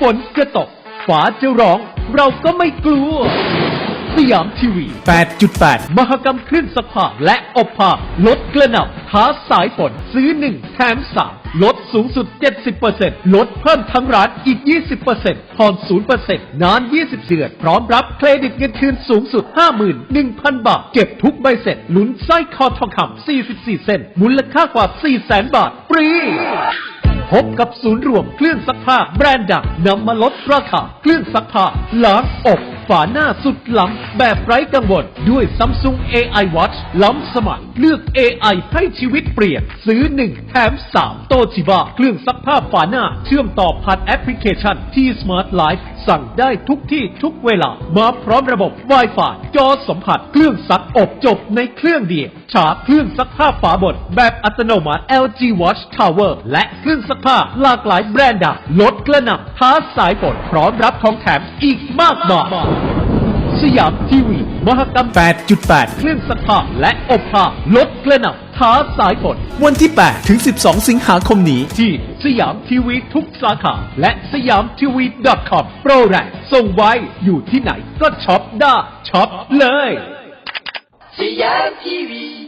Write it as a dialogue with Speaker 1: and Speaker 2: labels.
Speaker 1: ฝนจะตกฝาจะร้อง เราก็ไม่กลัว สยามทีวี 8.8 มหกรรมคลื่นสักผ้าและอบผ้าลดกระหน่ำท้าสายฝนซื้อ 1 แถม 3 ลดสูงสุด 70%ลดเพิ่มทั้งร้านอีก 20%ผ่อน 0%นาน 20เดือน พร้อมรับเครดิตเงินคืนสูงสุด 51,000 บาท เก็บทุกใบเสร็จลุ้นสร้อยคอทองคำ44เซนมูลค่ากว่า 400,000 บาทฟรี พบกับศูนย์รวมเครื่องซักผ้าแบรนด์ดังนำมาลดราคาเครื่องซักผ้าล้างอบฝาหน้าสุดล้ำแบบไร้กังวลด้วย Samsung AI Watch ล้ำสมัยเลือก AI ให้ชีวิตเปลี่ยน ซื้อ 1 แถม 3 โตชิบะเครื่องซักผ้าฝาหน้า เชื่อมต่อผ่านแอปพลิเคชันที่ Smart Life สั่งได้ทุกที่ทุกเวลา มาพร้อมระบบ Wi-Fi จอสัมผัสเครื่องซักอบจบในเครื่องเดียว ชาร์จเครื่องซักผ้าฝาบดแบบอัตโนมัติ LG Watch Tower และเครื่องซักผ้าหลากหลายแบรนด์ดังลดกระหน่ำท้าสายฝนพร้อมรับของแถมอีกมากมายสยามทีวี มหกรรม 8.8 เครื่องซักผ้าและอบผ้าลดกระหน่ำท้าสายฝนวันที่ 8 ถึง 12 สิงหาคมนี้ ที่สยามทีวีทุกสาขา และสยามทีวี .com โปรแรงส่งไว้อยู่ที่ไหนก็ช็อปได้ช็อปเลย
Speaker 2: สยามทีวี